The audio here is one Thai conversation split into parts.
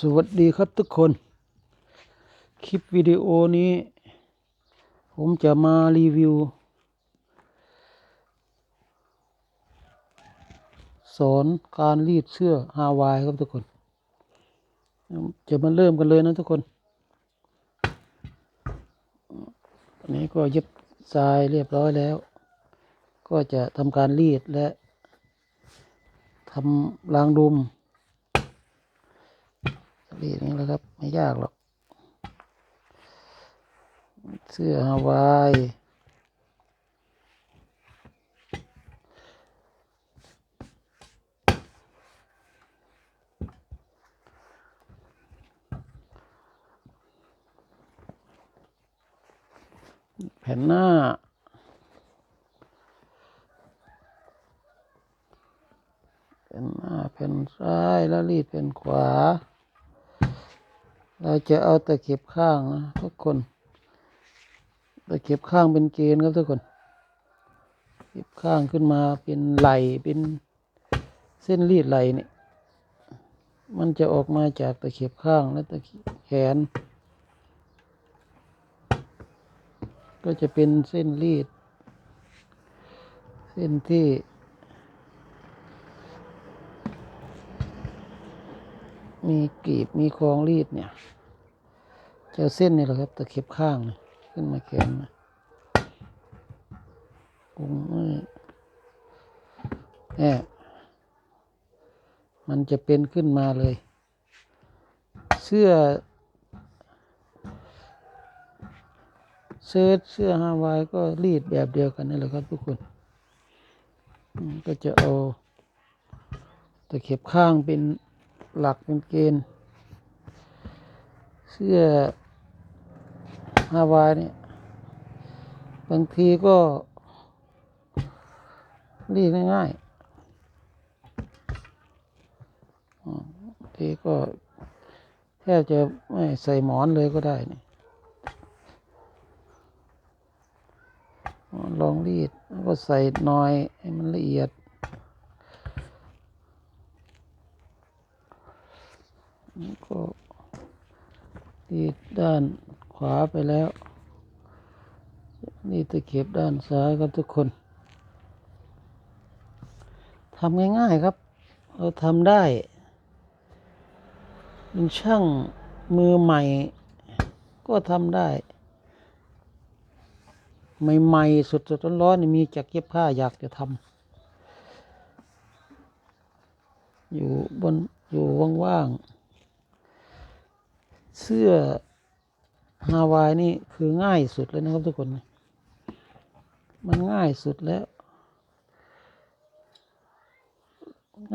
สวัสดีครับทุกคน คลิปวิดีโอนี้ ผมจะมารีวิว สอนการรีดเสื้อฮาวายครับทุกคน จะมาเริ่มกันเลยนะทุกคนอันนี้ก็เย็บทรายเรียบร้อยแล้ว ก็จะทำการรีดและทำรางดุม ดนี้แหละครับ ไม่ยากหรอก เสื้อฮาวายแผ่นหน้าแผ่นหน้าแผ่นซ้ายแล้วรีดแผ่นขวา เราจะเอาตะเข็บข้างนะทุกคนตะเข็บข้างเป็นเกณฑ์ครับทุกคนเข็บข้างขึ้นมาเป็นไหลเป็นเส้นรีดไหลเนี่ยมันจะออกมาจากตะเข็บข้างและตะเข็บแขน ก็จะเป็นเส้นรีด เส้นที่ มีกรีบมีคลองรีดเนี่ยจะเอเส้นนี่แหละครับตะเข็บข้างขึ้นมาแขนนะคงไม่แอมันจะเป็นขึ้นมาเลย เสื้อ เสื้อเสื้อฮาวายก็รีดแบบเดียวกันนี่แหละครับทุกคน ก็จะเอาตะเข็บข้างเป็น หลักเป็นเกณฑ์ เสื้อฮาวายเนี่ยบางทีก็รีดง่ายๆบางทีก็แทบจะไม่ใส่หมอนเลยก็ได้นี่ลองรีดแล้วก็ใส่หน่อยให้มันละเอียด ก็ดีดด้านขวาไปแล้ว นี่ตะเข็บด้านซ้ายครับทุกคนทำง่ายๆครับ เราทำได้เป็นช่างมือใหม่ ก็ทำได้ ใหม่ๆสดๆร้อนๆมีจากเย็บผ้าอยากจะทำอยู่บนอยู่ว่างๆ เสื้อฮาวายนี่คือง่ายสุดเลยนะครับทุกคน มันง่ายสุดแล้ว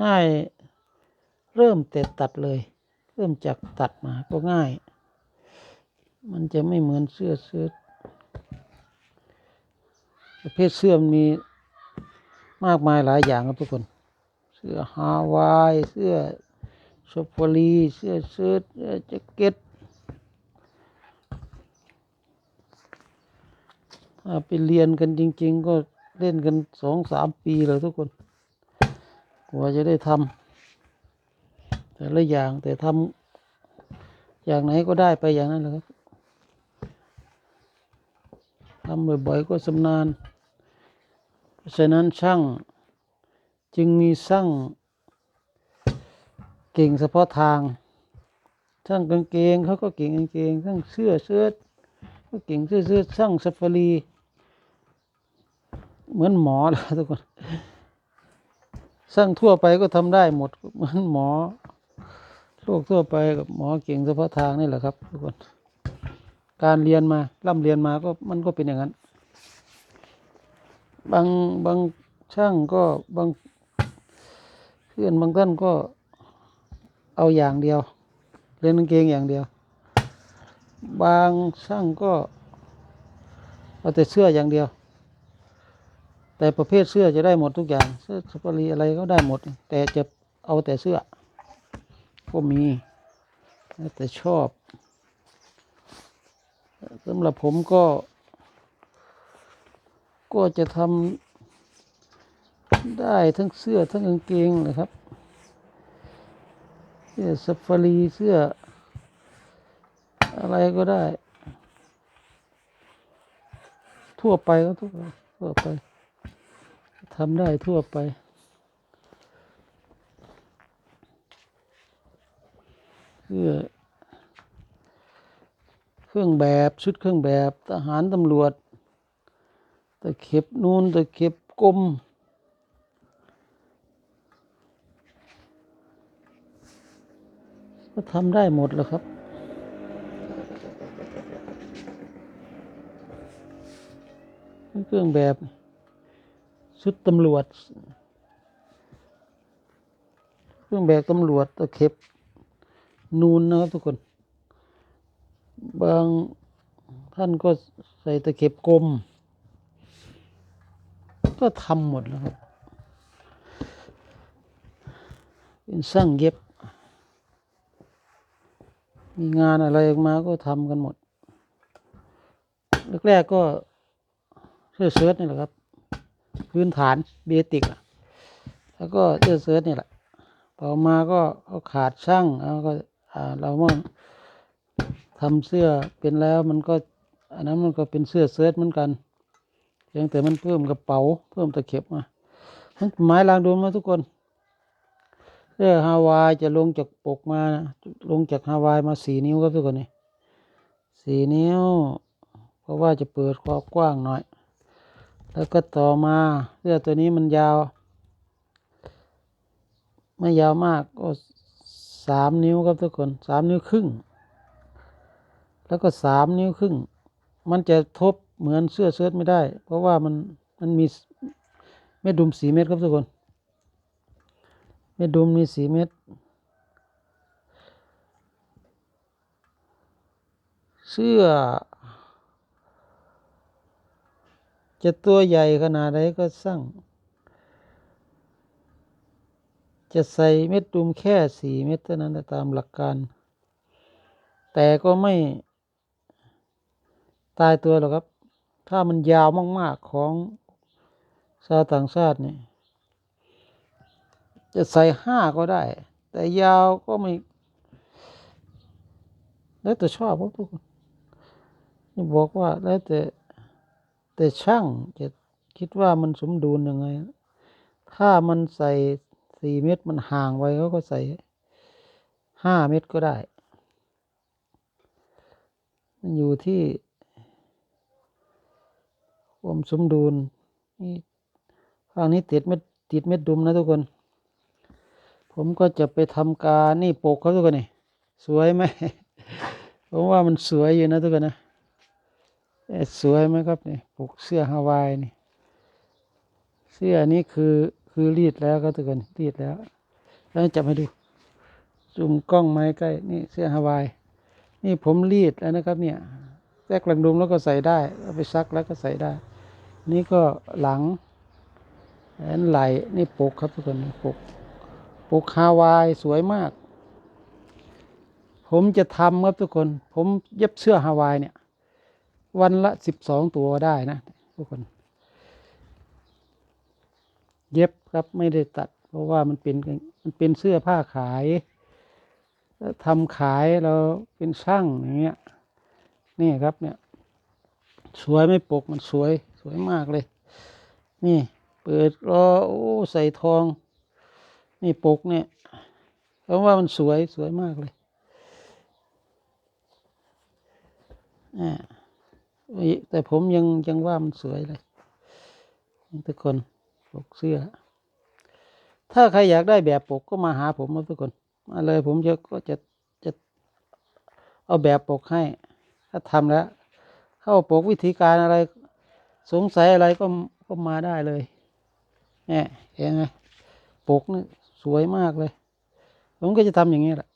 ง่ายเริ่มแต่ตัดเลย เริ่มจากตัดมาก็ง่าย มันจะไม่เหมือนเสื้อเสื้อประเภทเสื้อมันมีมากมายหลายอย่างครับทุกคน เสื้อฮาวาย เสื้อชอปลีเสื้อเสื้อแจ็คเก็ต ถ้าไปเรียนกันจริง ๆ ก็เล่นกันสองสามปีเลยทุกคนกว่าจะได้ทำแต่ละอย่างแต่ทำอย่างไหนก็ได้ไปอย่างนั้นแหละครับทำบ่อยๆก็ชำนาญเพราะฉะนั้นช่างจึงมีช่างเก่งเฉพาะทาง ช่างกางเกงเขาก็เก่งกางเกงช่างเสื้อเสื้อก็เก่งเสื้อเสื้อช่างซัฟฟารี เหมือนหมอเลยทุกคนช่างทั่วไปก็ทำได้หมดเหมือนหมอโรคทั่วไปกับหมอเก่งเฉพาะทางนี่แหละครับทุกคนการเรียนมาร่ำเรียนมาก็มันก็เป็นอย่างนั้น บางบางช่างก็บางเพื่อนบางท่านก็เอาอย่างเดียว เรียนกางเกงอย่างเดียว บางช่างก็เอาแต่เสื้ออย่างเดียว แต่ประเภทเสื้อจะได้หมดทุกอย่าง เสื้อสปารีอะไรก็ได้หมด แต่จะเอาแต่เสื้อ ก็มีแต่ชอบสำหรับผมก็ ก็จะทำได้ทั้งเสื้อทั้งกางเกงนะครับ เสื้อซัฟฟารีเสื้อ อะไรก็ได้ ทั่วไปก็ทั่วไป ทำได้ทั่วไปเสื้อเครื่องแบบชุดเครื่องแบบทหารตำรวจตะเข็บนูนตะเข็บกลมก็ทำได้หมดแล้วครับ เครื่องแบบ ชุดตำรวจ เครื่องแบบตำรวจตะเข็บ นูนนะครับทุกคน บางท่านก็ใส่ตะเข็บกลม ก็ทำหมดแล้วครับ เป็นช่างเย็บ มีงานอะไรออกมาก็ทำกันหมด แรกๆก็เสื้อเชิ้ตนี่แหละครับ พื้นฐานเบติกแล้วก็เสื้อเชิ้ตนี่แหละ ต่อมาก็เอาขาดช่างแล้วก็เราเมื่อทำเสื้อเป็นแล้วมันก็ อันนั้นมันก็เป็นเสื้อเชิ้ตเหมือนกันเพียงแต่มันเพิ่มกระเป๋าเพิ่มตะเข็บมาทั้งไม้ลางดูมาทุกคนเสื้อฮาวายจะลงจากปกมานะลงจากฮาวายมาสี่นิ้วครับทุกคนนี่สี่นิ้ว เพราะว่าจะเปิดความกว้างหน่อย แล้วก็ต่อมาเสื้อตัวนี้มันยาว ไม่ยาวมากก็สามนิ้วครับทุกคนสามนิ้วครึ่ง แล้วก็สามนิ้วครึ่ง มันจะทบเหมือนเสื้อเชิ้ตไม่ได้ เพราะว่ามันมันมีเม็ดดุมสีเม็ดครับทุกคน เม็ดดุมมีสีเม็ดเสื้อ จะตัวใหญ่ขนาดไหนก็สั่งจะใส่เม็ดดุมแค่สี่เม็ดเท่านั้นตามหลักการ แต่ก็ไม่ตายตัวหรอกครับ ถ้ามันยาวมากๆของชาวต่างชาตินี่จะใส่ห้าก็ได้ แต่ยาวก็ไม่แล้วแต่ชอบครับทุกคนนี่บอกว่าแล้วแต่ แต่ช่างจะคิดว่ามันสมดุลยังไง ถ้ามันใส่สี่เม็ดมันห่างไว้เขาก็ใส่ห้าเม็ดก็ได้ มันอยู่ที่ความสมดุลนี่ข้างนี้ติดเม็ดติดเม็ดดุมนะทุกคน ผมก็จะไปทำการนี่ปกเขาทุกคนนี่สวยไหม ผมว่ามันสวยอยู่นะทุกคนนะ สวยไหมครับนี่ปกเสื้อฮาวายนี่เสื้อนี้คือคือรีดแล้วครับทุกคนรีดแล้ว แล้วจับให้ดูซูมกล้องมาใกล้นี่เสื้อฮาวาย นี่ผมรีดแล้วนะครับ เนี่ยแทรกหลังดุมแล้วก็ใส่ได้เอาไปซักแล้วก็ใส่ได้ นี่ก็หลังแขนไหลนี่ปกครับทุกคนปกปกฮาวายสวยมาก ผมจะทำครับทุกคน ผมเย็บเสื้อฮาวายเนี่ย วันละสิบสองตัวได้นะทุกคน เย็บครับไม่ได้ตัด เพราะว่ามันเป็นมันเป็นเสื้อผ้าขายทำขายเราเป็นช่างอย่างเงี้ยนี่ครับเนี่ย สวยไม่ปกมันสวยสวยมากเลย นี่ เปิดรอโอ้ใส่ทอง นี่ปกเนี่ยเพราะว่ามันสวยสวยมากเลยอ่า แต่ผมยังยังว่ามันสวยเลย ทุกคนปกเสื้อ ถ้าใครอยากได้แบบปกก็มาหาผมนะทุกคนมาเลยผมจะก็จะจะเอาแบบปกให้ ถ้าทำแล้ว เข้าปกวิธีการอะไร สงสัยอะไรก็ก็มาได้เลยเนี่ยเห็นไหมปกนี่สวยมากเลย ผมก็จะทำอย่างนี้แหละ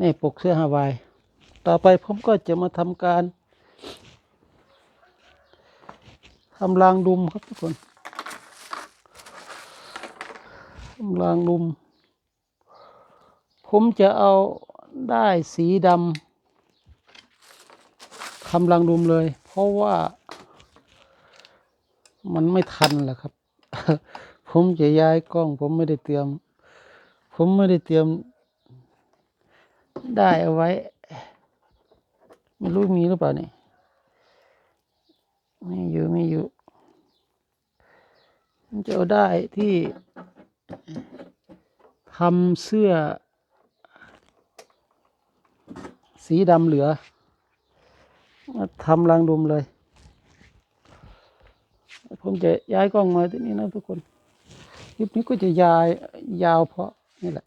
นี่ปกเสื้อฮาวาย ต่อไปผมก็จะมาทำการ ทำรางดุมครับทุกคนทำรางดุม ผมจะเอาได้สีดำทำรางดุมเลย เพราะว่า มันไม่ทันแหละครับ ผมจะย้ายกล้อง ผมไม่ได้เตรียมผผมไม่ได้เตรียม ได้เอาไว้ ไม่รู้มีหรือเปล่านี่ ไม่อยู่ไม่อยู่ จะเอาได้ที่ทำเสื้อ สีดำเหลือมาทำรางดุมเลย ผมจะย้ายกล้องมาที่นี่นะทุกคนคลิปนี้ก็จะยายยาวเพราะนี่แหละ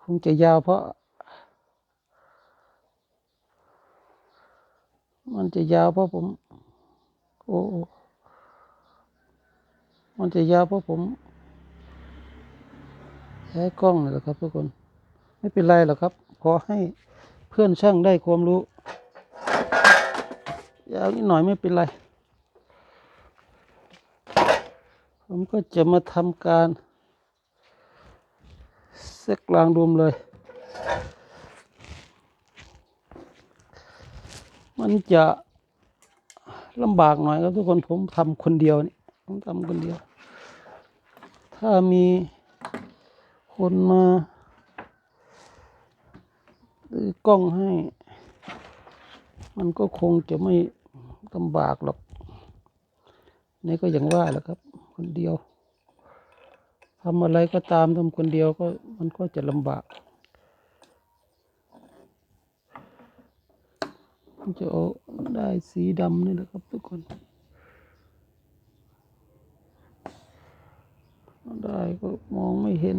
คงจะยาวเพราะ มันจะยาวเพราะผม โอ้มันจะยาวเพราะผมย้กล้องนี่แหละครับทุกคน ไม่เป็นไรหรอกครับ ขอให้เพื่อนช่างได้ความรู้ ยาวนิดหน่อยไม่เป็นไร ผมก็จะมาทำการเซ็กลางดุมเลย มันจะ ลำบากหน่อยครับทุกคนผมทำคนเดียวนี่ผมทำคนเดียว ถ้ามีคนมาซื้อกล้องให้ มันก็คงจะไม่ลำบากหรอกนี่ก็อย่างว่าแหละครับ คนเดียวทำอะไรก็ตามทำคนเดียวก็มันก็จะลำบากผม จะออกได้สีดำนี่แหละครับทุกคน ได้ก็มองไม่เห็น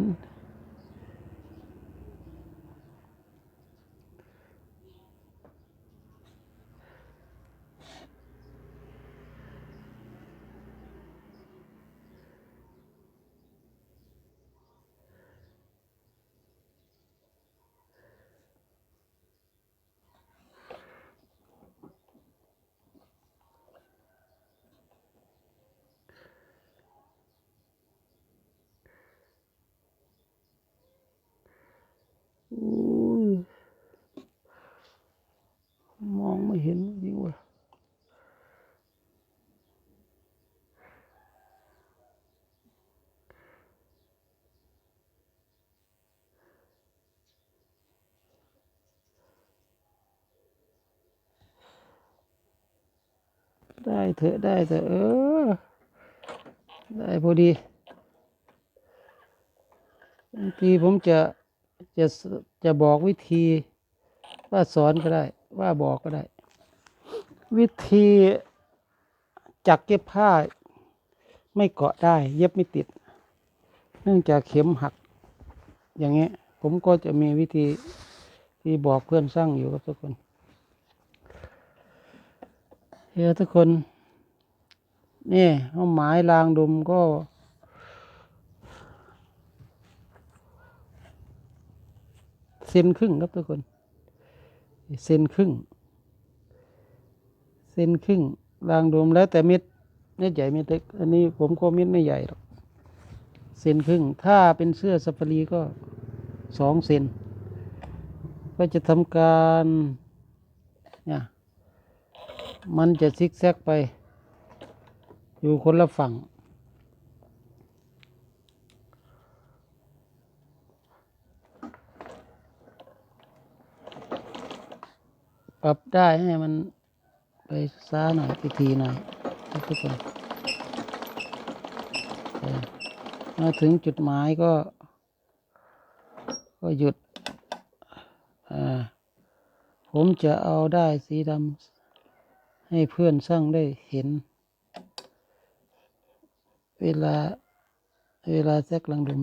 ได้เถอะได้เถอะเออ ได้พอดีบางทีผมจะจะจะบอกวิธีว่าสอนก็ได้ ว่าบอกก็ได้ วิธีจักเย็บผ้า ไม่เกาะได้ เย็บไม่ติด เนื่องจากเข็มหัก อย่างเงี้ย ผมก็จะมีวิธีที่บอกเพื่อนสร้างอยู่ครับทุกคนเฮ้ยทุกคน นี่เอาหมายรางดุมก็ เซนครึ่งครับทุกคน เซนครึ่ง เซนครึ่งรางดุมแล้วแต่เม็ดเม็ดใหญ่เม็ดเล็ก อันนี้ผมก็เม็ดไม่ใหญ่หรอกเซนครึ่ง ถ้าเป็นเสื้อซัฟฟารีก็สองเซน ก็จะทำการ เนี่ย มันจะซิกแซกไป อยู่คนละฝั่ง ปรับได้ให้มันไปซ้าหน่อยไปทีหน่อยทุกคนมาถึงจุดหมายก็ ก็หยุด ผมจะเอาได้สีดำให้เพื่อนช่างได้เห็น เวลา เวลาแทรกลังดุม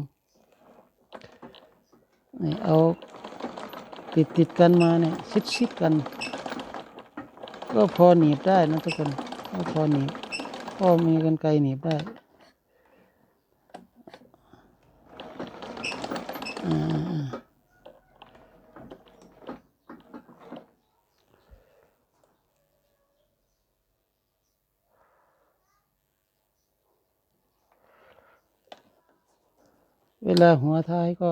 นี่เอาติดติดกันมาเนี่ยชิดชิดกัน ก็พอหนีบได้นะทุกคนก็พอหนีบพอมีกันไกลหนีบได้อ่า ลาหัวท้ายก็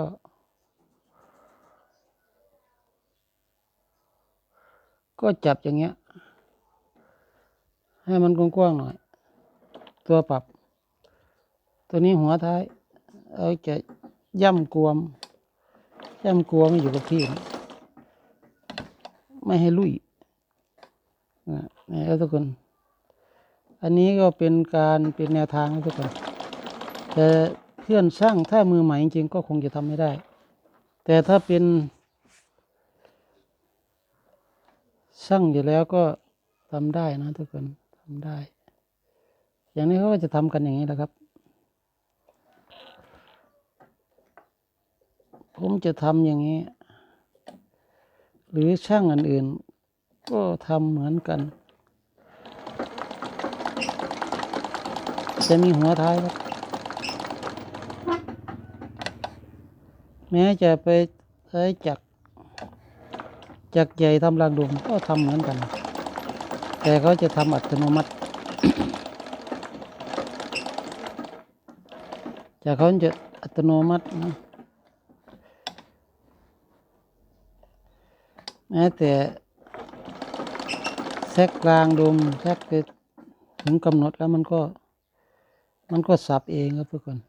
ก็จับอย่างเงี้ย ให้มันกว้างๆหน่อย ตัวปรับ ตัวนี้หัวท้าย เอาจะย่ำกวม ย่ำกวมอยู่กับที่ ไม่ให้ลุยนะนี่ครับทุกคน อันนี้ก็เป็นการเป็นแนวทางนะทุกคนแต่ เพื่อนช่างถ้ามือใหม่จริงๆก็คงจะทำไม่ได้ แต่ถ้าเป็น ช่างอยู่แล้วก็ทำได้นะทุกคนทำได้ อย่างนี้เขาก็จะทำกันอย่างนี้แหละครับ ผมจะทำอย่างนี้ หรือช่างอื่นๆ ก็ทำเหมือนกัน จะมีหัวท้ายครับ แม้จะไปใช้จักรจักใหญ่ทำรางดุมก็ทำเหมือนกัน แต่เขาจะทำอัตโนมัติจากเขาจะอัตโนมัตินะแม้แต่แซกกลางดุมแซกไปถึงกำหนดแล้วมันก็ มันก็สับเองครับทุกคน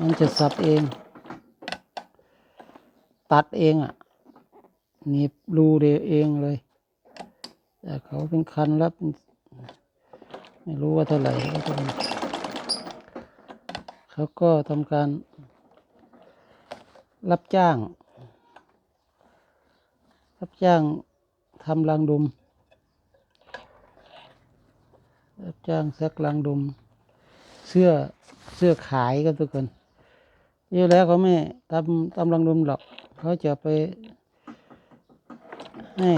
มันจะสับเอง ตัดเองอะหนีบรูเดเองเลย แต่เขาเป็นคันแล้วเป็นไม่รู้ว่าเท่าไหร่เขาก็ทำการรับจ้าง รับจ้างทำรางดุม รับจ้างซักรางดุม เสื้อเสื้อขายก็ทุกคน เยอะแล้วเขาไม่ทำทำรางดุมหรอก เขาจะไปให้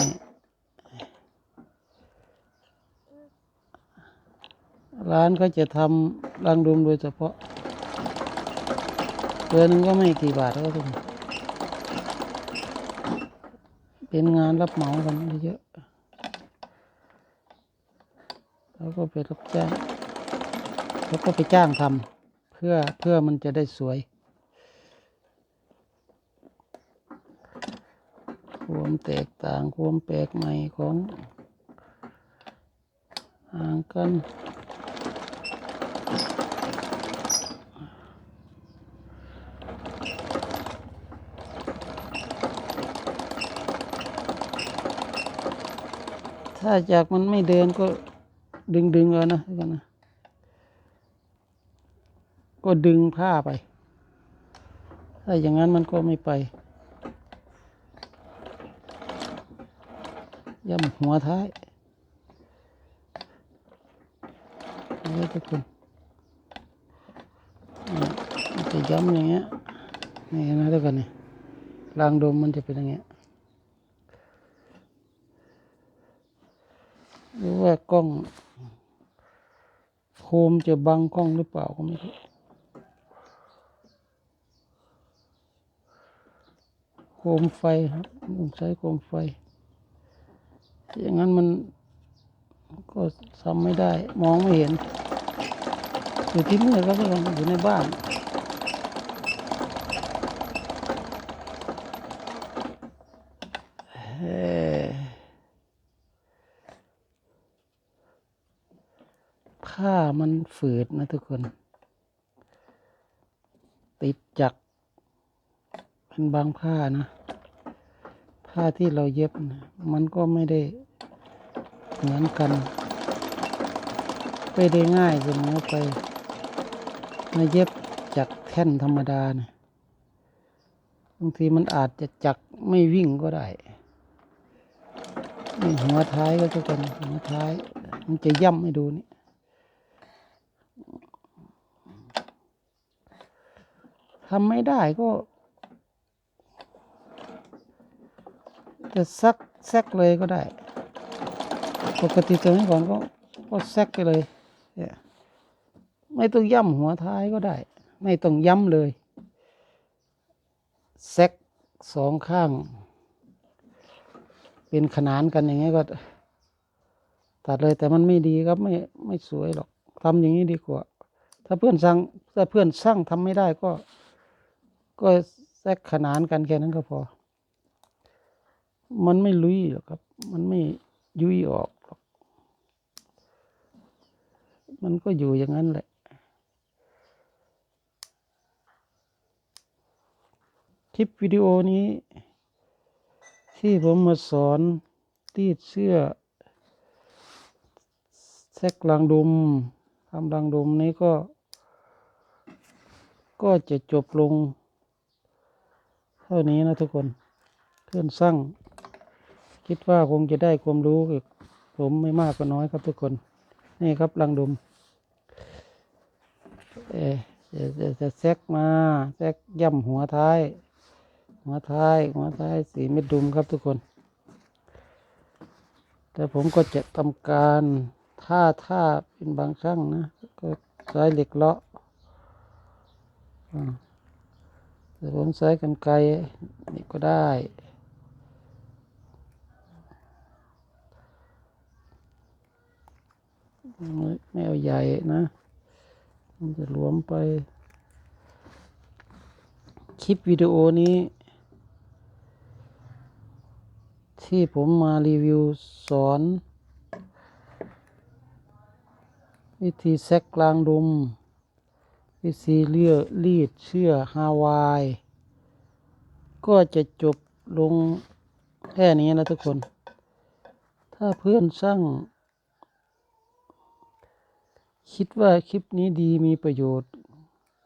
ร้านเขาจะทำรางดุมโดยเฉพาะเดือนหนึงก็ไม่กี่บาทก็ทุกคนเป็นงานรับเหมากันเยอะแล้วก็ไปรับจ้าง แล้วก็ไปจ้างทำเพื่อเพื่อมันจะได้สวย ความแตกต่างความแปลกใหม่ของห่างกันถ้าจากมันไม่เดินก็ดึงดึงๆเอานะกันนะ ก็ดึงผ้าไป ถ้าอย่างนั้นมันก็ไม่ไป ย่ำหัวท้ายนี่ทุกคนมันจะย้ำอย่างเงี้ยนี่นะทุกคนนี่รางดมมันจะเป็นอย่างเงี้ยหรือว่ากล้องโคมจะบังกล้องหรือเปล่าก็ไม่รู้โคมไฟครับใช้โคมไฟ อย่างนั้นมันก็ทำไม่ได้มองไม่เห็น อยู่ที่มืดครับทุกคนอยู่ในบ้านเอ่อผ้ามันฝืดนะทุกคน ติดจักเป็นบางผ้านะ ผ้าที่เราเย็บนะมันก็ไม่ได้ เหมือนกันไม่ได้ง่ายเสมอไปมาเย็บจากแท่นธรรมดานะบางทีมันอาจจะจักไม่วิ่งก็ได้นี่หัวท้ายก็จะเป็นหัวท้าย มันจะย่ำให้ดูนี่ทำไม่ได้ก็ จะซักแซกเลยก็ได้ ปกติตัวนี้ก่อนก็ก็แซกไปเลยเนี่ยไม่ต้องย่ำหัวท้ายก็ได้ ไม่ต้องย้ำเลยแซกสองข้าง เป็นขนานกันอย่างเงี้ยก็ ตัดเลยแต่มันไม่ดีครับไม่ไม่สวยหรอกทำอย่างนี้ดีกว่า ถ้าเพื่อนสั่งถ้าเพื่อนช่างทำไม่ได้ก็ ก็แซกขนานกันแค่นั้นก็พอ มันไม่ลุยหรอกครับ มันไม่ยุยออกหรอก มันก็อยู่อย่างนั้นแหละ คลิปวิดีโอนี้ ที่ผมมาสอนตีดเสื้อแซกลังดุมทำลังดุมนี้ก็ ก็จะจบลง เท่านี้นะทุกคนเพื่อนสร้าง คิดว่าคงจะได้ความรู้ผมไม่มากก็น้อยครับทุกคน นี่ครับลังดุม จะจะจะแซกมาแซกย่ำหัวท้าย หัวท้าย หัวท้ายสีเม็ดดุมครับทุกคน แต่ผมก็จะทำการท่าท่าเป็นบางครั้งนะ ก็ใช้เหล็กเลาะแต่ผมใช้กันไกรนี่ก็ได้ไม่ไม่เอาใหญ่นะ มันจะหลวมไป คลิปวิดีโอนี้ ที่ผมมารีวิวสอน วิธีแซกกลางดุม วิธีเลือรีดเชื่อฮาวาย ก็จะจบลงแค่นี้นะทุกคน ถ้าเพื่อนสร้าง คิดว่าคลิปนี้ดีมีประโยชน์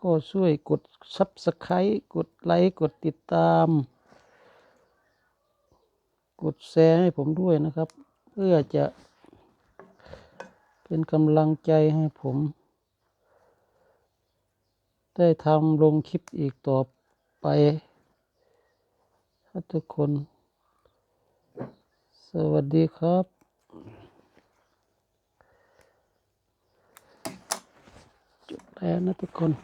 ก็ช่วยกด Subscribe กดไลค์ กดติดตาม กดแชร์ให้ผมด้วยนะครับ เพื่อจะเป็นกำลังใจให้ผม ได้ทำลงคลิปอีกต่อไปทุกคน สวัสดีครับ አርአያነት እኮ ነው